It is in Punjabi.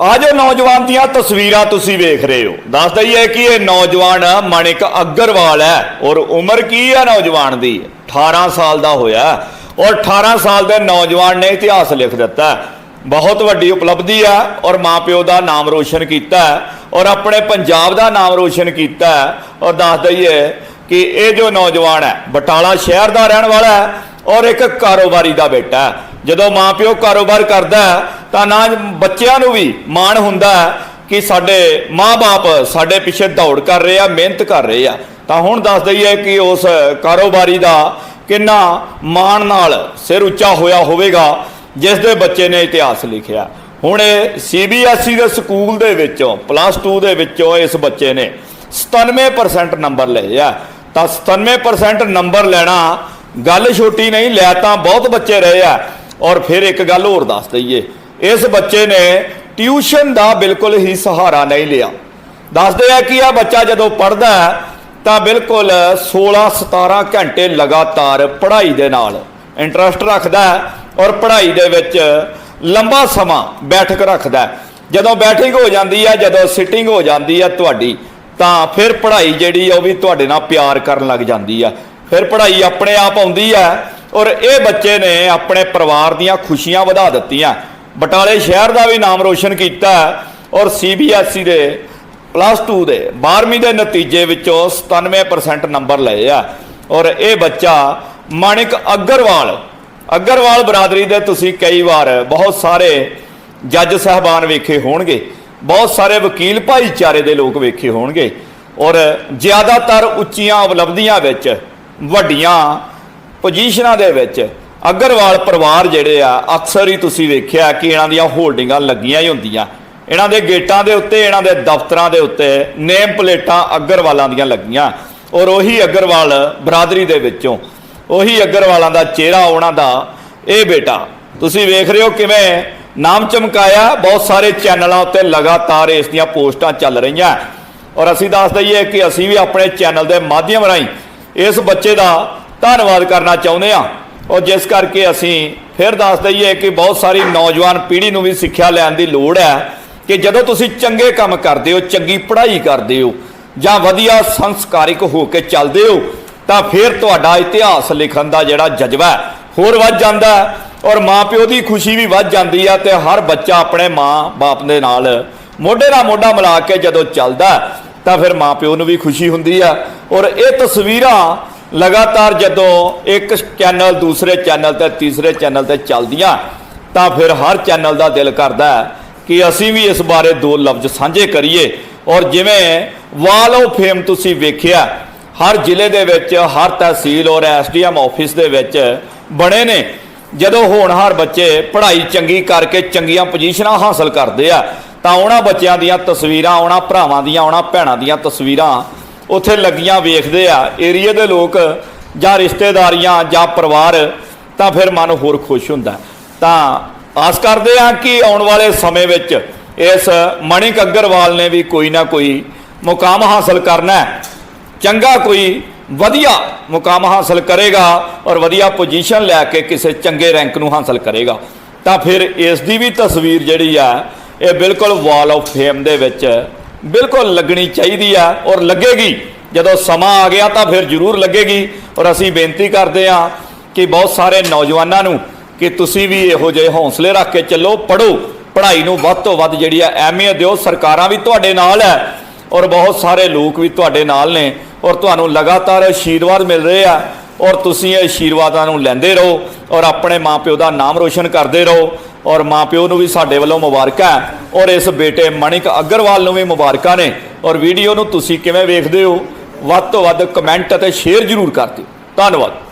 ਆ ਜੋ ਨੌਜਵਾਨ ਦੀਆਂ ਤਸਵੀਰਾਂ ਤੁਸੀਂ ਵੇਖ ਰਹੇ ਹੋ। ਦੱਸ ਦਈਏ ਕਿ ਇਹ ਨੌਜਵਾਨ ਮਣਿਕ ਅਗਰਵਾਲ ਹੈ ਔਰ ਉਮਰ ਕੀ ਹੈ ਨੌਜਵਾਨ ਦੀ? 18 ਸਾਲ ਦਾ ਹੋਇਆ ਔਰ 18 ਸਾਲ ਦੇ ਨੌਜਵਾਨ ਨੇ ਇਤਿਹਾਸ ਲਿਖ ਦਿੱਤਾ ਬਹੁਤ ਵੱਡੀ ਉਪਲਬਧੀ ਹੈ ਔਰ ਮਾਪਿਓ ਦਾ ਨਾਮ ਰੋਸ਼ਨ ਕੀਤਾ ਹੈ ਔਰ ਆਪਣੇ ਪੰਜਾਬ ਦਾ ਨਾਮ ਰੋਸ਼ਨ ਕੀਤਾ ਹੈ। ਔਰ ਦੱਸ ਦਈਏ ਕਿ ਇਹ ਜੋ ਨੌਜਵਾਨ ਹੈ, ਬਟਾਲਾ ਸ਼ਹਿਰ ਦਾ ਰਹਿਣ ਵਾਲਾ ਹੈ ਔਰ ਇੱਕ ਕਾਰੋਬਾਰੀ ਦਾ ਬੇਟਾ ਹੈ। ਜਦੋਂ ਮਾਪਿਓ ਕਾਰੋਬਾਰ ਕਰਦਾ ਤਾਂ ਨਾ ਬੱਚਿਆਂ ਨੂੰ ਵੀ ਮਾਣ ਹੁੰਦਾ ਕਿ ਸਾਡੇ ਮਾਪੇ ਸਾਡੇ ਪਿੱਛੇ ਦੌੜ ਕਰ ਰਹੇ ਆ, ਮਿਹਨਤ ਕਰ ਰਹੇ ਆ। ਤਾਂ ਹੁਣ ਦੱਸ ਦਈਏ ਕਿ ਉਸ ਕਾਰੋਬਾਰੀ ਦਾ ਕਿੰਨਾ ਮਾਣ ਨਾਲ ਸਿਰ ਉੱਚਾ ਹੋਇਆ ਹੋਵੇਗਾ, ਜਿਸ ਦੇ ਬੱਚੇ ਨੇ ਇਤਿਹਾਸ ਲਿਖਿਆ। ਹੁਣ ਇਹ ਸੀਬੀਐਸਈ ਦੇ ਸਕੂਲ ਦੇ ਵਿੱਚੋਂ ਪਲੱਸ 2 ਦੇ ਵਿੱਚੋਂ ਇਸ ਬੱਚੇ ਨੇ 97% ਨੰਬਰ ਲਏ ਆ। ਤਾਂ 97% ਨੰਬਰ ਲੈਣਾ ਗੱਲ ਛੋਟੀ ਨਹੀਂ ਲੈ ਤਾਂ ਬਹੁਤ ਬੱਚੇ ਰਹੇ ਆ। ਔਰ ਫਿਰ ਇੱਕ ਗੱਲ ਹੋਰ ਦੱਸ ਦਈਏ, ਇਸ ਬੱਚੇ ਨੇ ਟਿਊਸ਼ਨ ਦਾ ਬਿਲਕੁਲ ਹੀ ਸਹਾਰਾ ਨਹੀਂ ਲਿਆ। ਦੱਸਦੇ ਆ ਕਿ ਆ ਬੱਚਾ ਜਦੋਂ ਪੜ੍ਹਦਾ ਤਾਂ ਬਿਲਕੁਲ 16 17 ਘੰਟੇ ਲਗਾਤਾਰ ਪੜ੍ਹਾਈ ਦੇ ਨਾਲ ਇੰਟਰਸਟ ਰੱਖਦਾ ਔਰ ਪੜ੍ਹਾਈ ਦੇ ਵਿੱਚ ਲੰਬਾ ਸਮਾਂ ਬੈਠਕ ਰੱਖਦਾ ਜਦੋਂ ਬੈਠਿੰਗ ਹੋ ਜਾਂਦੀ ਹੈ, ਜਦੋਂ ਸਿਟਿੰਗ ਹੋ ਜਾਂਦੀ ਹੈ ਤੁਹਾਡੀ, ਤਾਂ ਫਿਰ ਪੜ੍ਹਾਈ ਜਿਹੜੀ ਆ ਉਹ ਵੀ ਤੁਹਾਡੇ ਨਾਲ ਪਿਆਰ ਕਰਨ ਲੱਗ ਜਾਂਦੀ ਆ। ਫਿਰ ਪੜ੍ਹਾਈ ਆਪਣੇ ਆਪ ਆਉਂਦੀ ਹੈ ਔਰ ਇਹ ਬੱਚੇ ਨੇ ਆਪਣੇ ਪਰਿਵਾਰ ਦੀਆਂ ਖੁਸ਼ੀਆਂ ਵਧਾ ਦਿੱਤੀਆਂ। ਬਟਾਲੇ ਸ਼ਹਿਰ ਦਾ ਵੀ ਨਾਮ ਰੋਸ਼ਨ ਕੀਤਾ ਔਰ ਸੀਬੀਐਸਈ ਦੇ ਪਲੱਸ 2 ਦੇ 12ਵੀਂ ਦੇ ਨਤੀਜੇ ਵਿੱਚੋਂ 97% ਨੰਬਰ ਲਏ ਆ। ਔਰ ਇਹ ਬੱਚਾ ਮਾਣਿਕ ਅਗਰਵਾਲ ਅਗਰਵਾਲ ਬਰਾਦਰੀ ਦੇ ਤੁਸੀਂ ਕਈ ਵਾਰ ਬਹੁਤ ਸਾਰੇ ਜੱਜ ਸਾਹਿਬਾਨ ਵੇਖੇ ਹੋਣਗੇ, ਬਹੁਤ ਸਾਰੇ ਵਕੀਲ ਭਾਈਚਾਰੇ ਦੇ ਲੋਕ ਵੇਖੇ ਹੋਣਗੇ। ਔਰ ਜ਼ਿਆਦਾਤਰ ਉੱਚੀਆਂ ਉਪਲਬਧੀਆਂ ਵਿੱਚ ਵੱਡੀਆਂ ਪੋਜੀਸ਼ਨਾਂ ਦੇ ਵਿੱਚ ਅਗਰਵਾਲ ਪਰਿਵਾਰ ਜਿਹੜੇ ਆ, ਅਕਸਰ ਹੀ ਤੁਸੀਂ ਵੇਖਿਆ ਕਿ ਇਹਨਾਂ ਦੀਆਂ ਹੋਲਡਿੰਗਾਂ ਲੱਗੀਆਂ ਹੀ ਹੁੰਦੀਆਂ। ਇਹਨਾਂ ਦੇ ਗੇਟਾਂ ਦੇ ਉੱਤੇ, ਇਹਨਾਂ ਦੇ ਦਫ਼ਤਰਾਂ ਦੇ ਉੱਤੇ ਨੇਮ ਪਲੇਟਾਂ ਅਗਰਵਾਲਾਂ ਦੀਆਂ ਲੱਗੀਆਂ। ਔਰ ਉਹੀ ਅਗਰਵਾਲ ਬਰਾਦਰੀ ਦੇ ਵਿੱਚੋਂ, ਉਹੀ ਅਗਰਵਾਲਾਂ ਦਾ ਚਿਹਰਾ ਉਹਨਾਂ ਦਾ, ਇਹ ਬੇਟਾ। ਤੁਸੀਂ ਵੇਖ ਰਹੇ ਹੋ ਕਿਵੇਂ ਨਾਮ ਚਮਕਾਇਆ, ਬਹੁਤ ਸਾਰੇ ਚੈਨਲਾਂ ਉੱਤੇ ਲਗਾਤਾਰ ਇਸ ਦੀਆਂ ਪੋਸਟਾਂ ਚੱਲ ਰਹੀਆਂ। ਔਰ ਅਸੀਂ ਦੱਸ ਦਈਏ ਕਿ ਅਸੀਂ ਵੀ ਆਪਣੇ ਚੈਨਲ ਦੇ ਮਾਧਿਅਮ ਰਾਹੀਂ ਇਸ ਬੱਚੇ ਦਾ ਧੰਨਵਾਦ ਕਰਨਾ ਚਾਹੁੰਦੇ ਹਾਂ। ਔਰ ਜਿਸ ਕਰਕੇ ਅਸੀਂ ਫਿਰ ਦੱਸ ਦਈਏ ਕਿ ਬਹੁਤ ਸਾਰੀ ਨੌਜਵਾਨ ਪੀੜ੍ਹੀ ਨੂੰ ਵੀ ਸਿੱਖਿਆ ਲੈਣ ਦੀ ਲੋੜ ਹੈ ਕਿ ਜਦੋਂ ਤੁਸੀਂ ਚੰਗੇ ਕੰਮ ਕਰਦੇ ਹੋ, ਚੰਗੀ ਪੜ੍ਹਾਈ ਕਰਦੇ ਹੋ ਜਾਂ ਵਧੀਆ ਸੰਸਕਾਰਿਕ ਹੋ ਕੇ ਚੱਲਦੇ ਹੋ, ਤਾਂ ਫਿਰ ਤੁਹਾਡਾ ਇਤਿਹਾਸ ਲਿਖਣ ਦਾ ਜਿਹੜਾ ਜਜ਼ਬਾ ਹੋਰ ਵੱਧ ਜਾਂਦਾ ਹੈ ਔਰ ਮਾਪਿਓ ਦੀ ਖੁਸ਼ੀ ਵੀ ਵੱਧ ਜਾਂਦੀ ਹੈ ਤੇ ਹਰ ਬੱਚਾ ਆਪਣੇ ਮਾਂ-ਬਾਪ ਦੇ ਨਾਲ ਮੋਢੇ ਨਾਲ ਮੋਢਾ ਮਿਲਾ ਕੇ ਜਦੋਂ ਚੱਲਦਾ ਤਾਂ ਫਿਰ ਮਾਪਿਓ ਨੂੰ ਵੀ ਖੁਸ਼ੀ ਹੁੰਦੀ ਆ ਔਰ ਇਹ ਤਸਵੀਰਾਂ ਲਗਾਤਾਰ ਜਦੋਂ ਇੱਕ ਚੈਨਲ, ਦੂਸਰੇ ਚੈਨਲ ਤੇ, ਤੀਸਰੇ ਚੈਨਲ ਤੇ ਚੱਲਦੀਆਂ, ਤਾਂ ਫਿਰ ਹਰ ਚੈਨਲ ਦਾ ਦਿਲ ਕਰਦਾ ਕਿ ਅਸੀਂ ਵੀ ਇਸ ਬਾਰੇ ਦੋ ਲਫ਼ਜ਼ ਸਾਂਝੇ ਕਰੀਏ। ਔਰ ਜਿਵੇਂ ਵਾਲ ਆਫ ਫੇਮ ਤੁਸੀਂ ਵੇਖਿਆ, ਹਰ ਜ਼ਿਲ੍ਹੇ ਦੇ ਵਿੱਚ, ਹਰ ਤਹਿਸੀਲ ਔਰ ਐਸਡੀਐਮ ਆਫਿਸ ਦੇ ਵਿੱਚ ਬਣੇ ਨੇ। ਜਦੋਂ ਹੋਣਹਾਰ ਬੱਚੇ ਪੜ੍ਹਾਈ ਚੰਗੀ ਕਰਕੇ ਚੰਗੀਆਂ ਪੋਜੀਸ਼ਨਾਂ ਹਾਸਲ ਕਰਦੇ ਆ, ਤਾਂ ਉਹਨਾਂ ਬੱਚਿਆਂ ਦੀਆਂ ਤਸਵੀਰਾਂ, ਉਹਨਾਂ ਭਰਾਵਾਂ ਦੀਆਂ, ਉਹਨਾਂ ਭੈਣਾਂ ਦੀਆਂ ਤਸਵੀਰਾਂ ਉੱਥੇ ਲੱਗੀਆਂ ਵੇਖਦੇ ਆ, ਏਰੀਏ ਦੇ ਲੋਕ ਜਾਂ ਰਿਸ਼ਤੇਦਾਰੀਆਂ ਜਾਂ ਪਰਿਵਾਰ ਤਾਂ ਫਿਰ ਮਨ ਹੋਰ ਖੁਸ਼ ਹੁੰਦਾ। ਤਾਂ ਆਸ ਕਰਦੇ ਆ ਕਿ ਆਉਣ ਵਾਲੇ ਸਮੇਂ ਵਿੱਚ ਇਸ ਮਣਿਕ ਅਗਰਵਾਲ ਨੇ ਵੀ ਕੋਈ ਨਾ ਕੋਈ ਮੁਕਾਮ ਹਾਸਲ ਕਰਨਾ ਹੈ। ਚੰਗਾ ਕੋਈ ਵਧੀਆ ਮੁਕਾਮ ਹਾਸਲ ਕਰੇਗਾ ਔਰ ਵਧੀਆ ਪੋਜੀਸ਼ਨ ਲੈ ਕੇ ਕਿਸੇ ਚੰਗੇ ਰੈਂਕ ਨੂੰ ਹਾਸਲ ਕਰੇਗਾ। ਤਾਂ ਫਿਰ ਇਸ ਦੀ ਵੀ ਤਸਵੀਰ ਜਿਹੜੀ ਆ, ਇਹ ਬਿਲਕੁਲ ਵਾਲ ਆਫ ਫੇਮ ਦੇ ਵਿੱਚ ਬਿਲਕੁਲ ਲੱਗਣੀ ਚਾਹੀਦੀ ਆ ਔਰ ਲੱਗੇਗੀ। ਜਦੋਂ ਸਮਾਂ ਆ ਗਿਆ ਤਾਂ ਫਿਰ ਜ਼ਰੂਰ ਲੱਗੇਗੀ। ਔਰ ਅਸੀਂ ਬੇਨਤੀ ਕਰਦੇ ਆ ਕਿ ਬਹੁਤ ਸਾਰੇ ਨੌਜਵਾਨਾਂ ਨੂੰ ਕਿ ਤੁਸੀਂ ਵੀ ਇਹੋ ਜਿਹੇ ਹੌਸਲੇ ਰੱਖ ਕੇ ਚੱਲੋ ਪੜੋ ਪੜ੍ਹਾਈ ਨੂੰ ਵੱਧ ਤੋਂ ਵੱਧ ਜਿਹੜੀ ਆ ਅਹਿਮੀਅਤ ਦਿਓ। ਸਰਕਾਰਾਂ ਵੀ ਤੁਹਾਡੇ ਨਾਲ ਹੈ ਔਰ ਬਹੁਤ ਸਾਰੇ ਲੋਕ ਵੀ ਤੁਹਾਡੇ ਨਾਲ ਨੇ ਔਰ ਤੁਹਾਨੂੰ ਲਗਾਤਾਰ ਆਸ਼ੀਰਵਾਦ ਮਿਲ ਰਹੇ ਆ ਔਰ ਤੁਸੀਂ ਇਹ ਆਸ਼ੀਰਵਾਦਾਂ ਨੂੰ ਲੈਂਦੇ ਰਹੋ ਔਰ ਆਪਣੇ ਮਾਪਿਓ ਦਾ ਨਾਮ ਰੋਸ਼ਨ ਕਰਦੇ ਰਹੋ। ਔਰ ਮਾਪਿਓ ਨੂੰ ਵੀ ਸਾਡੇ ਵੱਲੋਂ ਮੁਬਾਰਕਾਂ ਔਰ ਇਸ ਬੇਟੇ ਮਣਿਕ ਅਗਰਵਾਲ ਨੂੰ ਵੀ ਮੁਬਾਰਕਾਂ ਨੇ ਔਰ ਵੀਡੀਓ ਨੂੰ ਤੁਸੀਂ ਕਿਵੇਂ ਵੇਖਦੇ ਹੋ, ਵੱਧ ਤੋਂ ਵੱਧ ਕਮੈਂਟ ਅਤੇ ਸ਼ੇਅਰ ਜ਼ਰੂਰ ਕਰ ਦਿਓ। ਧੰਨਵਾਦ।